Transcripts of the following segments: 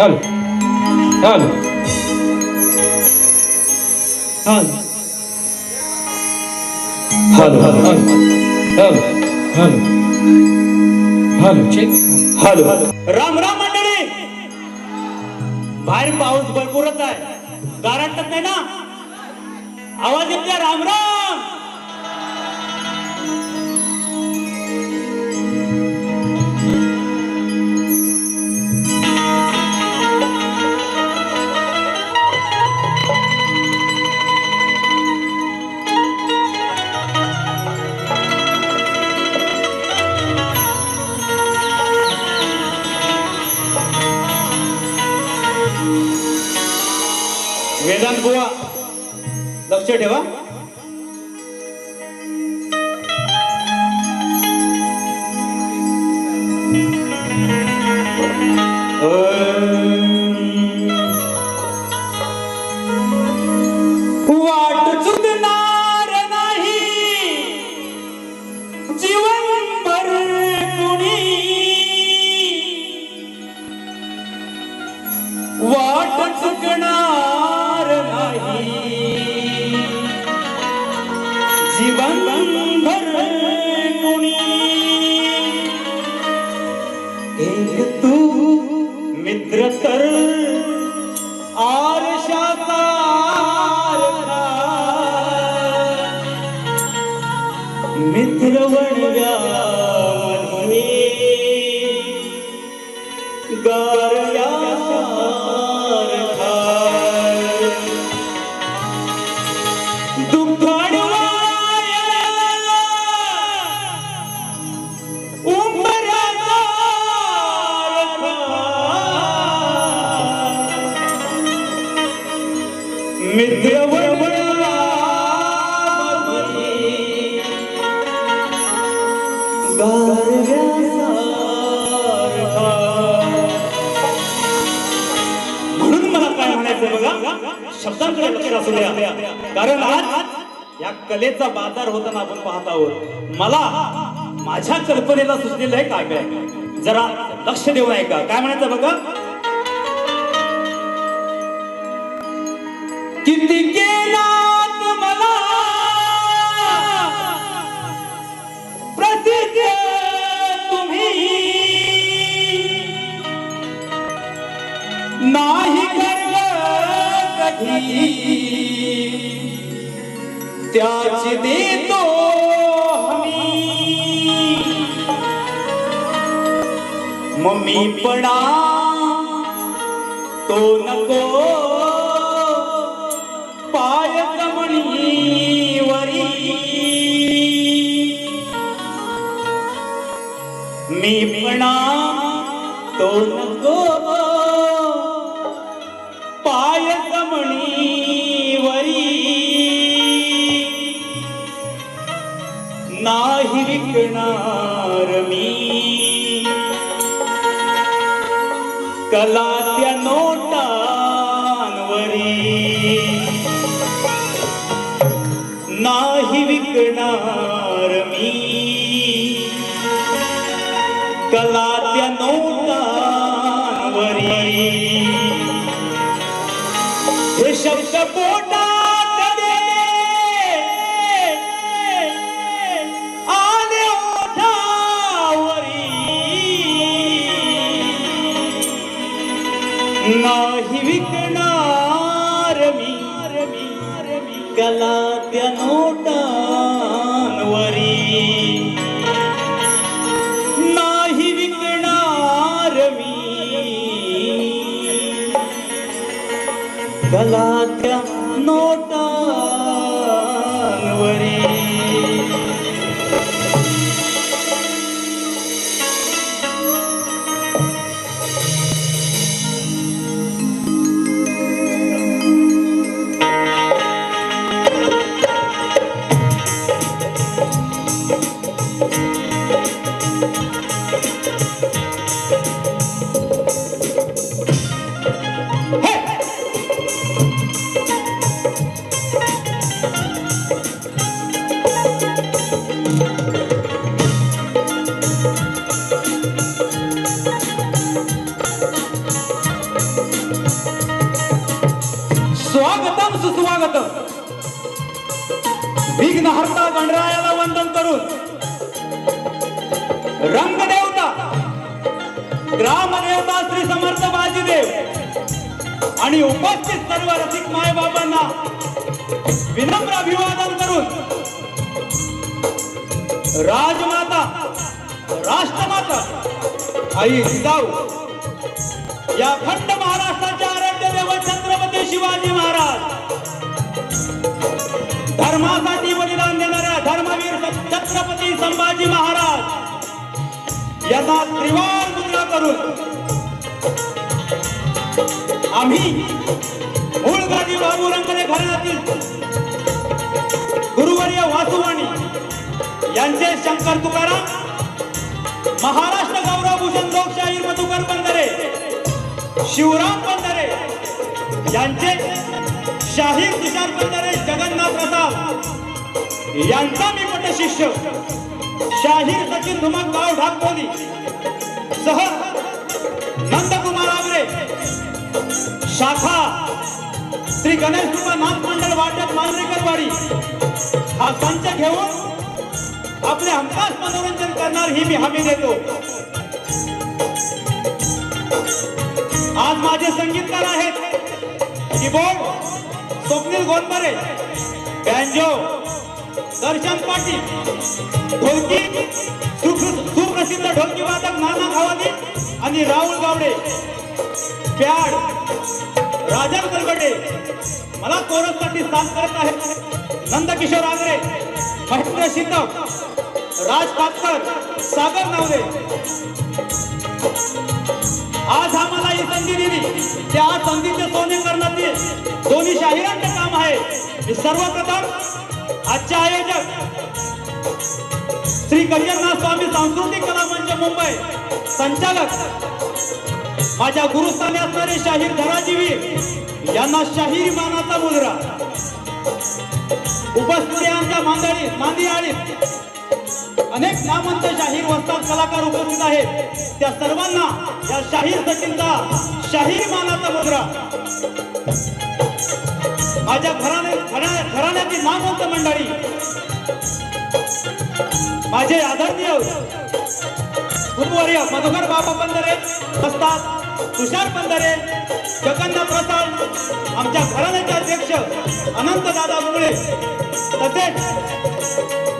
Hello हल hello हल hello. Hello hello. हल. हॅलो. राम राम मंडळी. बाहेर पाऊस भरपूरच आहे. गारटत नाही ना? आवाज येतोय राम राम. बुवा लक्ष ठेवा द्या. कारण आज या कलेचा बाजार होताना आपण पाहत आहोत मला माझ्या कल्पनेला सुचलेलं आहे काय काय. जरा लक्ष देऊन ऐका काय म्हणायचं बघा? किती केलात मला? प्रसिद्ध तुम्ही. नाही त्याची देतो मम्मी पणा तो नको. पाय वरी मी पणा तो कला त्या नोटांवरी. नाही विकणार मी. कला नाही विकणार मी. कला त्या नोटांवरी. नाही विकणार मी. कला त्या वंदन रंगदेवता ग्रामदेवता श्री समर्थ बाजीदेव आणि उपस्थित सर्व रसिक मायबाबांना विनम्र अभिवादन करून राजमाता राष्ट्रमाता आई जिजाऊ या अखंड महाराष्ट्राच्या आराध्य देव छत्रपती शिवाजी महाराज. धर्मासाठी बलिदान देणाऱ्या धर्मवीर छत्रपती संभाजी महाराज यांना त्रिवार मुद्रा करून आम्ही मूळ गादी बाबू रंगले घराण्यातील गुरुवर्य वासुवाणी यांचे शंकर तुकाराम महाराष्ट्र गौरव भूषण लोकशाहीर मधुकर बंदरे शिवराम बंदरे यांचे शाहीर तुषार बंदरे जगन्नाथ यांचा मी पट शिष्य. शाहीर सचिन धुमक गाव ढाकपोली सह नंदकुमार आगरे. शाखा श्री गणेश कृपा नाथ मंडळ वाटप मांजरेकरवाडी. हा संच घेऊन आपले हमखास मनोरंजन करणार ही मी हमी देतो. आज माझे संगीतकार आहेत कीबोर्ड स्वप्नील गोंदबरे बँजो. दर्शन पाटील. ढोलकी सुप्रसिद्ध ढोलकी वादक नाना खावानी आणि राहुल गावडे. प्याड राजन कलगडे मला कोरससाठी साथ करत आहेत नंदकिशोर आगरे महेंद्र शिंदम राज कातकर सागर नवरे. आज आम्हाला ही संधी दिली. त्या संधीचे सोने करण्याचे दोन्ही शाहिरांचे काम आहे. सर्वप्रथम आजचे आयोजक श्री कल्याणनाथ स्वामी सांस्कृतिक कला मंच मुंबई. संचालक माझ्या गुरुस्थानी असणारे शाहीर धराजीवीर यांना शाहीर मानाचा मुजरा उपस्थितांच्या मांदळी मांदी आळीत अनेक नामंत शाहीर वस्ताद कलाकार उपस्थित आहेत. त्या सर्वांना या शाहीर सचिनचा शाहीर मानाचा मुद्रा माझ्या घराणे घराण्याची घराण्यातील नामवंत मंडळी. माझे आदरणीय गुरुवर्य मधुकर बाबा बंदरे असतात तुषार बंदरे जगन्नाथ प्रसाद आमच्या घराण्याचे अध्यक्ष अनंत दादा तसेच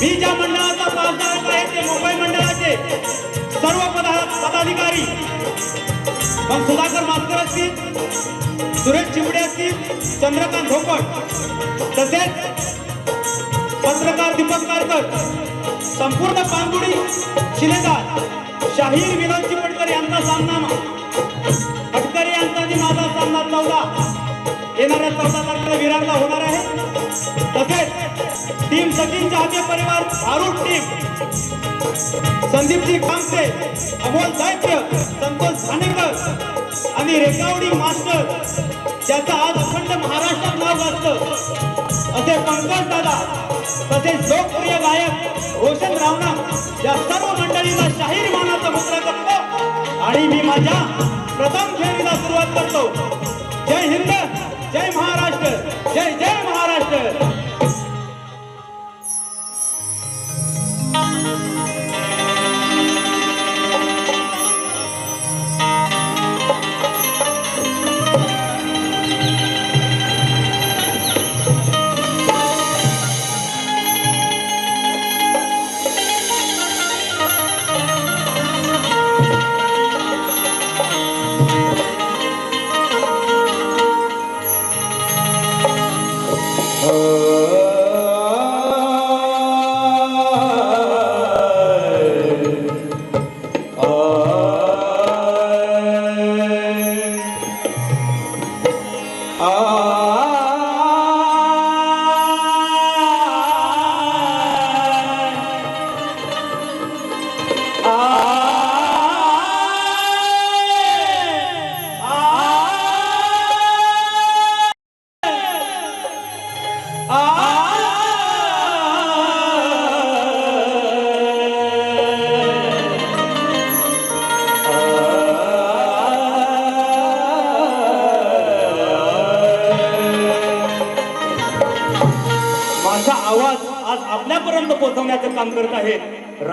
मी ज्या मंडळाचा प्राध्यापक आहे ते मुंबई मंडळाचे सर्व पदा पदाधिकारी. मग सुधाकर मास्कर असतील सुरेश चिमडे असतील चंद्रकांत धोपट तसेच पत्रकार दीपक कारकर संपूर्ण पानगुडी शिलेदार शाहीर विनोद चिपटकर यांचा सामना अटकरे यांचा माझा सामना चौदा. येणाऱ्या चौदा तारखेला विरारला होणार आहे. तसेच टीम सचिन चाहते परिवार भारूड टीम. संदीपजी कामसे अमोल दैत्य संतोष धानेकर आणि रेकावडी मास्टर ज्याचं आज अखंड महाराष्ट्रात नाव वाचतं असे पंकज दादा तसेच लोकप्रिय गायक रोशन रावणा या सर्व मंडळींना शाहीर मानाचा मुद्रा करतो आणि मी माझ्या प्रथम फेरीला सुरुवात करतो. जय हिंद जय महाराष्ट्र जय जय महाराष्ट्र.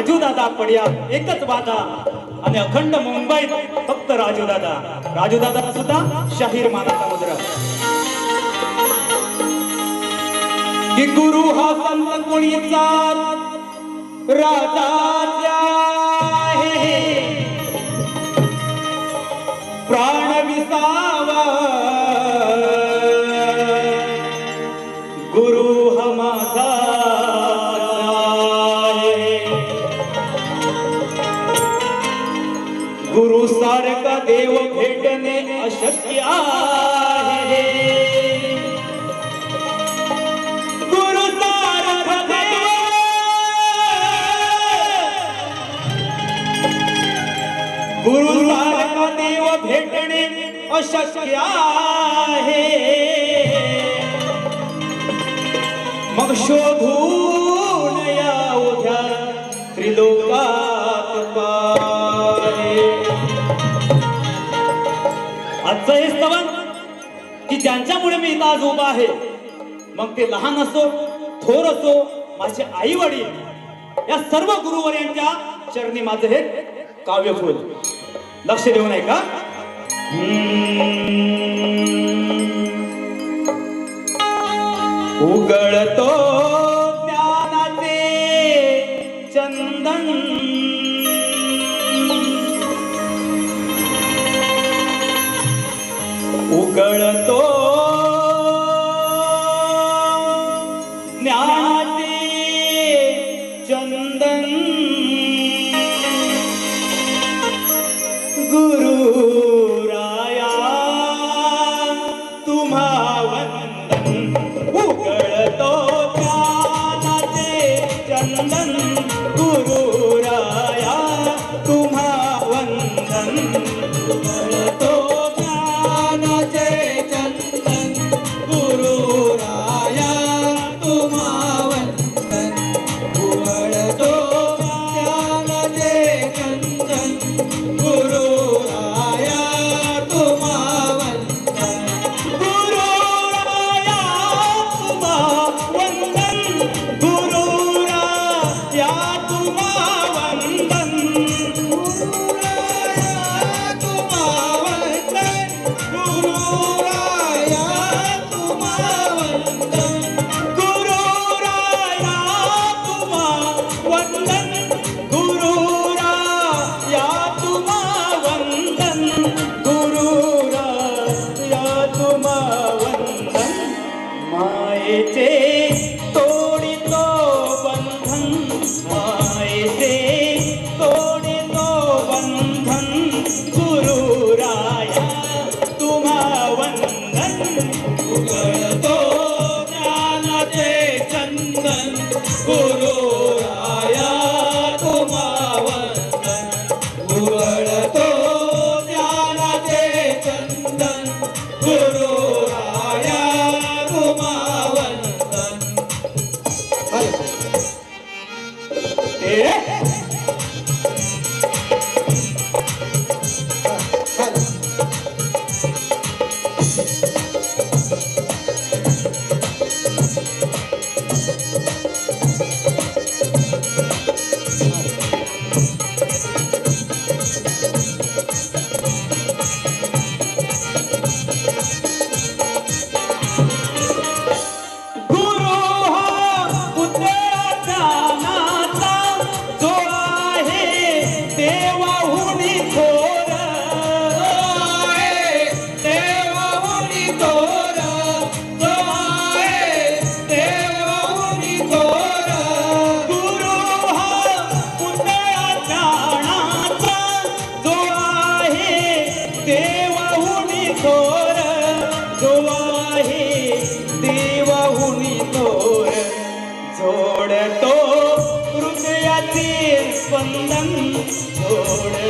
राजू दादा पडिया एकच वादा. आणि अखंड मुंबईत फक्त राजू दादा राजू दादा सुद्धा शाहीर मानाचा मुद्रा. की गुरु हा संत कोणीचा? राजाच्या प्राण विसार देव भेटणे अशक्य आहे. गुरु सारखा देव भेटणे अशक्य आहे. मग शोधून या उद्या त्रिलोका हे स्तवन की ज्यांच्यामुळे मी इथं आज उभा आहे मग ते लहान असो थोर असो माझे आई वडील या सर्व गुरुवर यांच्या चरणी माझं हे काव्य फुल लक्ष देऊन आहे का? उगळतो cara todo. சொந்தம் தோழ